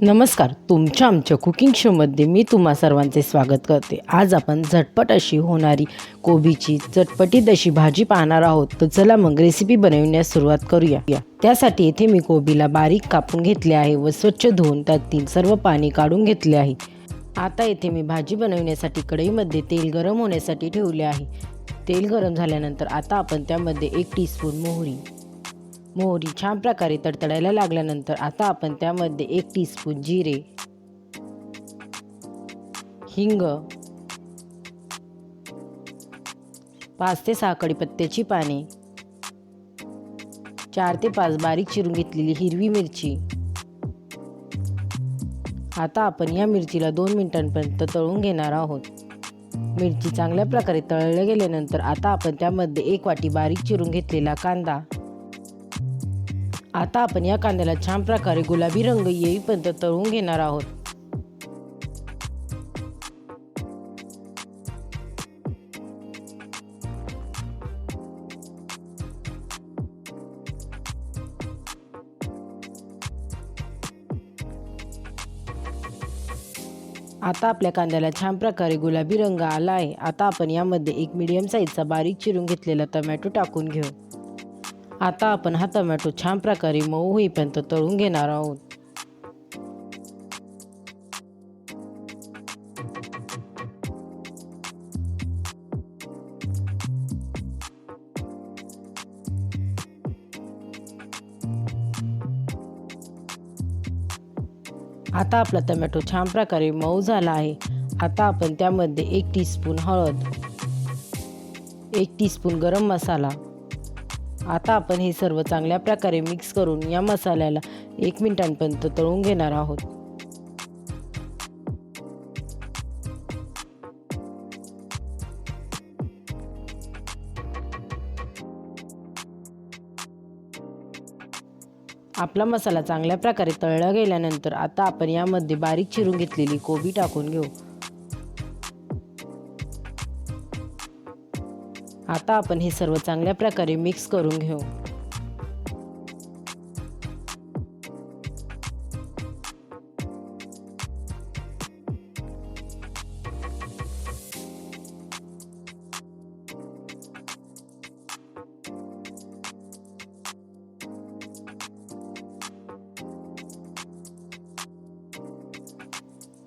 नमस्कार तुमच्या आमच्या कुकिंग शोमध्ये मी तुम्हा सर्वांचे स्वागत करते. आज आपण झटपट अशी होणारी कोबीची चटपटीत अशी भाजी पाहणार आहोत तर चला मग रेसिपी बनवण्यास सुरुवात करूया. या. त्यासाठी येथे मी कोबीला बारीक कापून घेतले आहे व स्वच्छ धुवून त्यातील सर्व पाणी काढून घेतले आहे. आता येथे मी भाजी बनवण्यासाठी कढईमध्ये तेल गरम होण्यासाठी ठेवले आहे. तेल गरम झाल्यानंतर आता आपण त्यामध्ये एक टीस्पून मोहरी मोहरी छान प्रकारे तडतडायला लागल्यानंतर आता आपण त्यामध्ये एक टीस्पून जिरे हिंग पाच ते सहा कडीपत्त्याची पाने चार ते पाच बारीक चिरून घेतलेली हिरवी मिरची. आता आपण या मिरचीला दोन मिनिटांपर्यंत तळून घेणार आहोत. मिरची चांगल्या प्रकारे तळल्या गेल्यानंतर आता आपण त्यामध्ये एक वाटी बारीक चिरून घेतलेला कांदा आता आपण या कांद्याला छान प्रकारे गुलाबी रंग येईपर्यंत तळून घेणार आहोत. आता आपल्या कांद्याला छान प्रकारे गुलाबी रंग आला आहे. आता आपण यामध्ये एक मीडियम साईजचा बारीक चिरून घेतलेला टमॅटो टाकून घेऊ. आता आपण हा टमॅटो छान प्रकारे मऊ होईपर्यंत तळून घेणार आहोत. आता आपला टमॅटो छान प्रकारे मऊ झाला आहे. आता आपण त्यामध्ये एक टीस्पून हळद एक टीस्पून गरम मसाला आता आपण हे सर्व चांगल्या प्रकारे मिक्स करून या मसाल्याला एक मिनिटांपर्यंत तळून घेणार आहोत. आपला मसाला चांगल्या प्रकारे तळला गेल्यानंतर आता आपण यामध्ये बारीक चिरून घेतलेली कोबी टाकून घेऊ. आता आपण हे सर्व चांगल्या प्रकारे मिक्स करून घेऊ.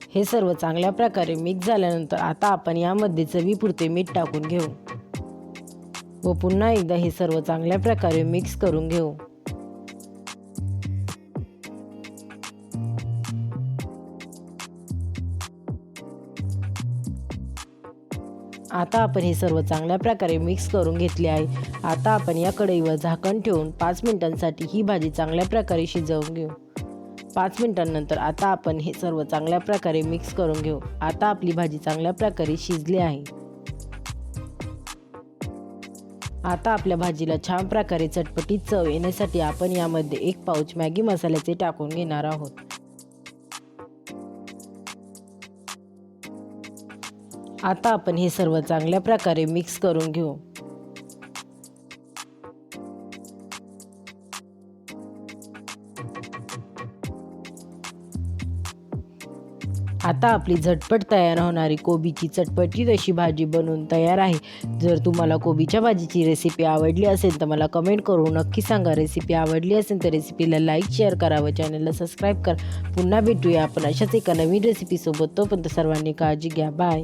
हे सर्व चांगल्या प्रकारे मिक्स झाल्यानंतर आता आपण यामध्ये चवीपुरते मीठ टाकून घेऊ. व पुन्हा एकदा हे सर्व चांगल्या प्रकारे मिक्स करून घेऊ. आता आपण हे सर्व चांगल्या प्रकारे मिक्स करून घेतले आहे. आता आपण या कढईवर झाकण ठेवून पाच मिनिटांसाठी ही भाजी चांगल्या प्रकारे शिजवून घेऊ. पाच मिनिटांनंतर आता आपण हे सर्व चांगल्या प्रकारे मिक्स करून घेऊ. आता आपली भाजी चांगल्या प्रकारे शिजली आहे. आता आपल्या भाजीला छान प्रकारे चटपटीत चव येण्यासाठी आपण यामध्ये एक पाऊच मॅगी मसाल्याचे टाकून घेणार आहोत. आता आपण हे सर्व चांगल्या प्रकारे मिक्स करून घेऊ. आता आपली झटपट तयार होणारी कोबीची चटपटीत अशी भाजी बनवून तयार आहे. जर तुम्हाला कोबीच्या भाजीची रेसिपी आवडली असेल तर मला कमेंट करून नक्की सांगा. रेसिपी आवडली असेल तर रेसिपीला लाईक शेअर करा व चॅनलला सबस्क्राईब करा. पुन्हा भेटूया आपण अशाच एका नवीन रेसिपीसोबत तोपर्यंत सर्वांनी काळजी घ्या. बाय